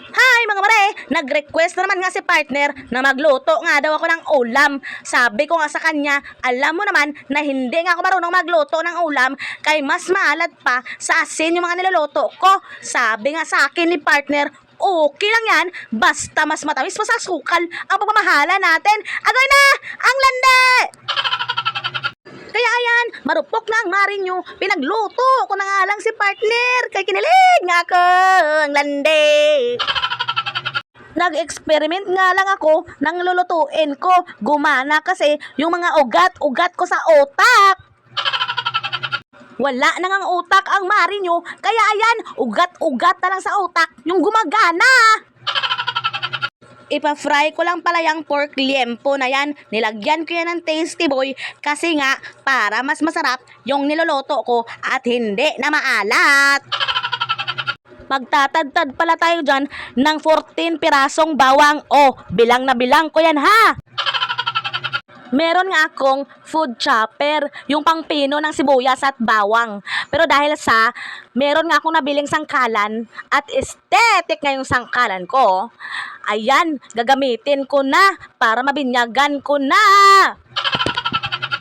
Hi mga mare! Nag-request na naman nga si partner na magluto nga daw ako ng ulam. Sabi ko nga sa kanya, alam mo naman na hindi nga ako marunong magluto ng ulam kay mas maalat pa sa asin yung mga niluluto ko. Sabi nga sa akin ni partner, okay lang yan, basta mas matamis pa sa sukal ang pagmamahala natin. Agoy na! Ang lande! Kaya ayan, marupok na ang marinyo. Pinagluto ko na nga lang si partner. Kay kinilig nga ako ang lande. Nag-experiment nga lang ako ng lulutuin ko. Gumana kasi yung mga ugat-ugat ko sa utak. Wala na ngang utak ang marinyo. Kaya ayan, ugat-ugat na lang sa utak yung gumagana. Ipa-fry ko lang pala yung pork liempo na yan. Nilagyan ko yan ng tasty boy kasi nga para mas masarap yung niloloto ko at hindi na maalat. Magtatadtad pala tayo dyan ng 14 pirasong bawang. Oh, bilang na bilang ko yan ha! Meron nga akong food chopper, yung pangpino ng sibuyas at bawang. Pero dahil sa meron nga akong nabiling sangkalan at aesthetic nga yung sangkalan ko, ayan, gagamitin ko na para mabinyagan ko na.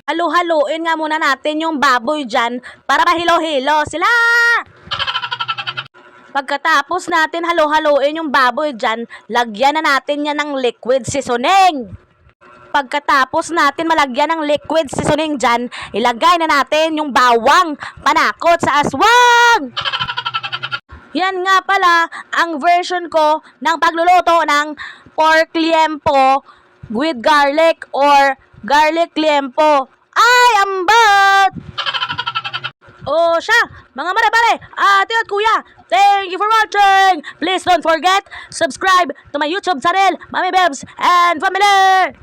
Halo-haloin nga muna natin yung baboy dyan para mahilo-hilo sila. Pagkatapos natin halo-haloin yung baboy dyan, lagyan na natin yan ng liquid seasoning. Pagkatapos natin malagyan ng liquid seasoning dyan, ilagay na natin yung bawang panakot sa aswang. Yan nga pala ang version ko ng pagluluto ng pork liempo with garlic or garlic liempo. Ay, ambat! Oh, siya! Mga mare-mare, ate at kuya, thank you for watching! Please don't forget, subscribe to my YouTube channel, Mami Bebs and Family!